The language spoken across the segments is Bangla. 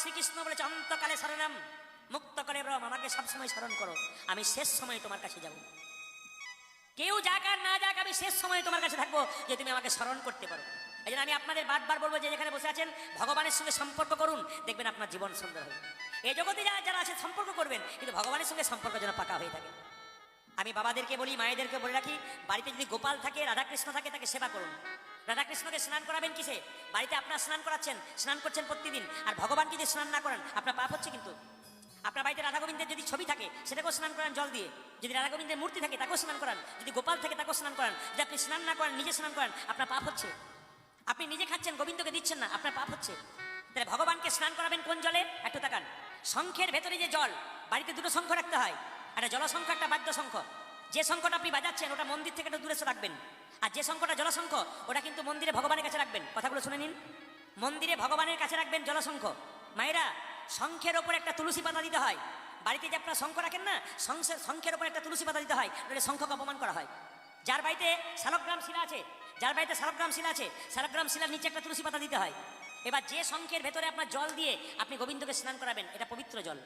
শ্রীকৃষ্ণ বলেছে অন্তকালে শরণাম মুক্ত করে ব্রহ্ম, আমাকে সবসময় স্মরণ করো, আমি শেষ সময় তোমার কাছে যাব। কেউ যাক আর না যাক, আমি শেষ সময় তোমার কাছে থাকব, যে তুমি আমাকে স্মরণ করতে পারো। এই জন্য আমি আপনাদের বারবার বলব যে, যেখানে বসে আছেন, ভগবানের সঙ্গে সম্পর্ক করুন, দেখবেন আপনার জীবন সুন্দর হবে। এই জগতে যারা যারা আছে সম্পর্ক করবেন, কিন্তু ভগবানের সঙ্গে সম্পর্ক যেন পাকা হয়ে থাকে। আমি বাবাদেরকে বলি, মায়েদেরকে বলে রাখি, বাড়িতে যদি গোপাল থাকে, রাধাকৃষ্ণ থাকে, তাকে সেবা করুন। রাধাকৃষ্ণকে স্নান করাবেন কিসে? বাড়িতে আপনার স্নান করাচ্ছেন, স্নান করছেন প্রতিদিন। আর ভগবানকে যদি স্নান না করেন? আপনার পাপ হচ্ছে কিন্তু। আপনার বাড়িতে রাধা গোবিন্দের যদি ছবি থাকে, সেটাকেও স্নান করান জল দিয়ে। যদি রাধা গোবিন্দের মূর্তি থাকে, তাকেও স্নান করান। যদি গোপাল থাকে, তাকেও স্নান করান। যদি আপনি স্নান না করেন, নিজে স্নান করেন, আপনার পাপ হচ্ছে। আপনি নিজে খাচ্ছেন, গোবিন্দকে দিচ্ছেন না, আপনার পাপ হচ্ছে। তাহলে ভগবানকে স্নান করাবেন কোন জলে? একটু তাকান। শঙ্খের ভেতরে যে জল, বাড়িতে দুটো শঙ্খ রাখতে হয়। একটা জলশঙ্খ একটা বাদ্য শঙ্খ যে শঙ্খটা আপনি বাজাচ্ছেন, ওটা মন্দির থেকে একটু দূরে রাখবেন। আর যে শঙ্খটা জলশঙ্খ ওটা কিন্তু মন্দিরে ভগবানের কাছে রাখবেন। কথাগুলো শুনে নিন। মন্দিরে ভগবানের কাছে রাখবেন জলশঙ্খ মায়েরা, শঙ্খের ওপর একটা তুলসী পাতা দিতে হয়। বাড়িতে যে আপনারা শঙ্খ রাখেন না শঙ্খের ওপর একটা তুলসী পাতা দিতে হয়। নইলে শঙ্খকে অপমান করা হয়। যার বাড়িতে শালগ্রাম শিলা আছে, যার বাড়িতে শালগ্রাম শিলা আছে, শালগ্রাম শিলার নিচে একটা তুলসী পাতা দিতে হয়। এবার যে শঙ্খের ভেতরে আপনার জল দিয়ে আপনি গোবিন্দকে স্নান করাবেন, এটা পবিত্র জল।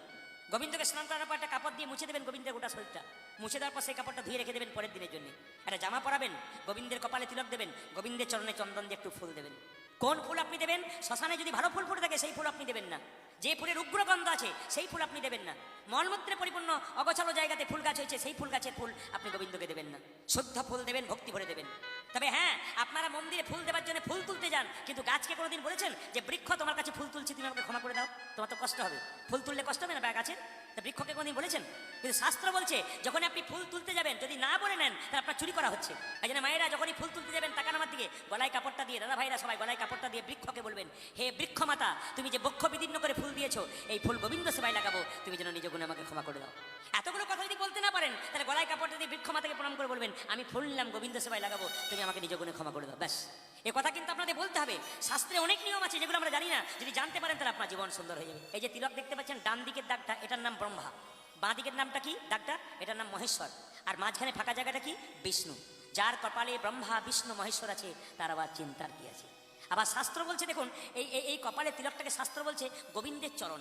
গোবিন্দকে স্নান করার পর একটা কাপড় দিয়ে মুছে দেবেন গোবিন্দের গোটা শরীরটা। মুছে দেওয়ার পর সেই কাপড়টা ধুয়ে রেখে দেবেন পরের দিনের জন্য। একটা জামা পরাবেন, গোবিন্দের কপালে তিলক দেবেন, গোবিন্দের চরণে চন্দন দিয়ে একটু ফুল দেবেন। কোন ফুল আপনি দেবেন? শ্মশানে যদি ভালো ফুল ফুটে থাকে, সেই ফুল আপনি দেবেন না। যে ফুলের উগ্রগন্ধ আছে, সেই ফুল আপনি দেবেন না। মলমূত্রে পরিপূর্ণ অগোছালো জায়গাতে ফুল গাছ হয়েছে, সেই ফুল গাছের ফুল আপনি গোবিন্দকে দেবেন না। শুদ্ধ ফুল দেবেন, ভক্তি ভরে দেবেন। তবে হ্যাঁ আপনারা মন্দিরে ফুল দেওয়ার জন্য ফুল তুলতে যান, কিন্তু গাছকে কোনোদিন বলেছেন যে বৃক্ষ তোমার কাছে ফুল তুলছি? কষ্ট হবে। ফুল তুললে কষ্ট হবে না বা গাছের তা বৃক্ষকে কোনদিন বলেছেন? কিন্তু শাস্ত্র বলছে যখন আপনি ফুল তুলতে যাবেন, যদি না বলে নেন, তাহলে আপনার চুরি করা হচ্ছে। এই জন্য মায়েরা যখনই ফুল তুলতে যাবেন, তাকান আমার দিকে, গলায় কাপড়টা দিয়ে, দাদা ভাইরা সবাই গলায় কাপড়টা দিয়ে বৃক্ষকে বলবেন, হে বৃক্ষ মাতা তুমি যে বক্ষ বিদীর্ণ করে ফুল দিয়েছ, এই ফুল গোবিন্দ সেবায় লাগাবো, তুমি যেন নিজ গুণে আমাকে ক্ষমা করে দাও। এতগুলো কথা যদি বলতে না পারেন, তাহলে গলায় কাপড়টা দিয়ে বৃক্ষ মাতাকে প্রণাম করে বলবেন, আমি ফুল নিলাম, গোবিন্দ সেবায় লাগাবো, তুমি আমাকে নিজ গুণে ক্ষমা করে দাও। ব্যাস। এ কথা কিন্তু আপনাদের বলতে হবে। শাস্ত্রে অনেক নিয়ম আছে যেগুলো আমরা জানি না। যদি জানতে পারেন তাহলে আপনার জীবন সুন্দর হয়ে যাবে। এই যে তিলক দেখতে পাচ্ছেন, ডান দিকের দাগটা, এটার নাম ব্রহ্মা। বাঁ দিকের নামটা কি? দাগটা? এটার নাম মহেশ্বর। আর মাঝখানে ফাঁকা জায়গাটা কি? বিষ্ণু। যার কপালে ব্রহ্মা, বিষ্ণু, মহেশ্বর আছে, তার আবার চিন্তার কি আছে? আবার শাস্ত্র বলছে, দেখুন, এই, এই- কপালে তিলকটাকে শাস্ত্র বলছে গোবিন্দের চরণ।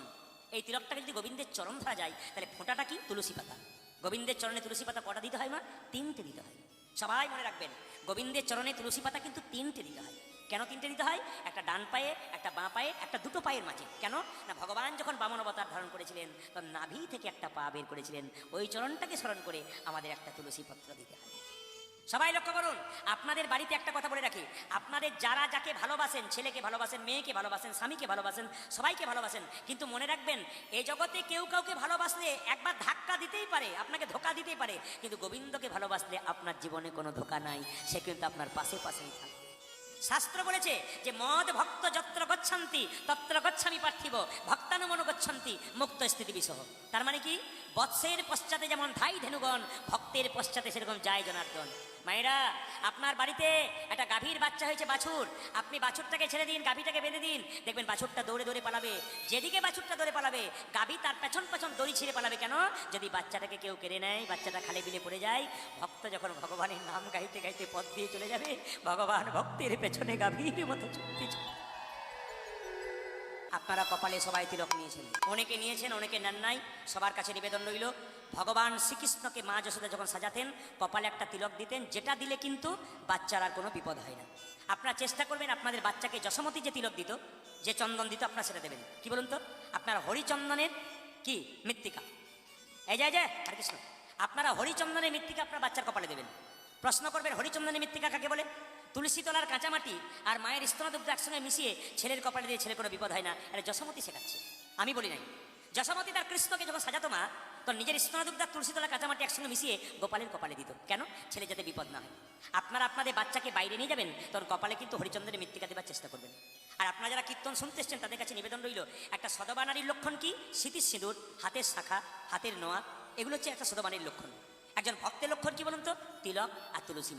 এই তিলকটাকে যদি গোবিন্দের চরণ ধরা যায়, তাহলে ফোঁটাটা কি? তুলসী পাতা। গোবিন্দের চরণে তুলসী পাতা কটা দিতে হয় মা? তিনটে দিতে হয়। সবাই মনে রাখবেন গোবিন্দের চরণে তুলসী পাতা কিন্তু তিনটে দিতে হয়। কেন তিনটে দিতে হয়? একটা ডান পায়ে, একটা বাঁ পায়ে, একটা দুটো পায়ের মাঝে। কেন? না, ভগবান যখন বামন অবতার ধারণ করেছিলেন, তখন নাভি থেকে একটা পা বের করেছিলেন। ওই চরণটাকে স্মরণ করে আমাদের একটা তুলসী পত্র দিতে হয়। সবাই লক্ষ্য করুন, আপনাদের বাড়িতে একটা কথা বলে রাখি। আপনাদের যারা যাকে ভালোবাসেন, ছেলেকে ভালোবাসেন, মেয়েকে ভালোবাসেন, স্বামীকে ভালোবাসেন, সবাইকে ভালোবাসেন, কিন্তু মনে রাখবেন এই জগতে কেউ কাউকে ভালোবাসলে একবার ধাক্কা দিতেই পারে, আপনাকে ধোকা দিতেই পারে, কিন্তু গোবিন্দকে ভালোবাসলে আপনার জীবনে কোনো ধোকা নাই, সে কিন্তু আপনার পাশে পাশেই থাকে শাস্ত্র বলেছে যে, মদ ভক্ত যত্র গচ্ছান্তি, তত্র গচ্ছামি পার্থিব ভক্তানুমন গচ্ছন্তি, মুক্ত স্থিতি বিষহ। তার মানে কি? বৎসের পশ্চাতে যেমন ধাই ধেনুগণ, ভক্তের পশ্চাতে সেরকম যায় জনার্দন। মায়েরা, আপনার বাড়িতে একটা গাভীর বাচ্চা হয়েছে বাছুর। আপনি বাছুরটাকে ছেড়ে দিন, গাভীটাকে বেঁধে দিন। দেখবেন বাছুরটা দৌড়ে দৌড়ে পালাবে। যেদিকে বাছুরটা দৌড়ে পালাবে, গাভী তার পেছন পেছন দড়ি ছিঁড়ে পালাবে কেন? যদি বাচ্চাটাকে কেউ কেড়ে নেয়, বাচ্চাটা খালে বিলে পড়ে যায়, ভক্ত যখন ভগবানের নাম গাইতে গাইতে পথ দিয়ে চলে যাবে, ভগবান ভক্তের পেছনে গাভীর মতো ছুটতে আপনারা কপালে সবাই তিলক নিয়েছেন। অনেকে নিয়েছেন, অনেকে নেন নাই। সবার কাছে নিবেদন রইল, ভগবান শ্রীকৃষ্ণকে মা যশোদা যখন সাজাতেন, কপালে একটা তিলক দিতেন, যেটা দিলে কিন্তু বাচ্চার আর কোনো বিপদ হয় না। আপনারা চেষ্টা করবেন আপনাদের বাচ্চাকে যশমতী যে তিলক দিত, যে চন্দন দিত, আপনারা সেটা দেবেন। কি বলুন তো? আপনার হরিচন্দনের কি? মৃত্তিকা। এই যায় যায় হরে কৃষ্ণ। আপনারা হরিচন্দনের মৃত্তিকা আপনার বাচ্চার কপালে দেবেন। প্রশ্ন করবেন, হরিচন্দনের মৃত্তিকা কাকে বলে? তুলসী তলার কাঁচামাটি আর মায়ের স্তনদুগ্ধ একসঙ্গে মিশিয়ে ছেলের কপালে দিয়ে ছেলে কোনো বিপদ হয় না। এটা যশমতী শেখাচ্ছে। আমি বলি নাই। যশমতী তার কৃষ্ণকে যখন সাজাতো মা, তখন নিজের স্তনদুগ্ধ আর তুলসী তলা কাঁচামাটি একসঙ্গে মিশিয়ে গোপালের কপালে দিত। কেন? ছেলে যাতে বিপদ না হয়। আপনারা আপনাদের বাচ্চাকে বাইরে নিয়ে যাবেন, তখন কপালে কিন্তু হরিচন্দ্রের মৃত্তিকা দেবার চেষ্টা করবেন। আর আপনারা যারা কীর্তন শুনতে এসছেন, তাদের কাছে নিবেদন রইল, একটা সদবানারীর লক্ষণ কি? স্মৃতির সিঁদুর, হাতের শাখা, হাতের নোয়া, এগুলো হচ্ছে একটা সদবাণীর লক্ষণ। একজন ভক্তের লক্ষণ কি বলুন তো? তিলক আর তুলসী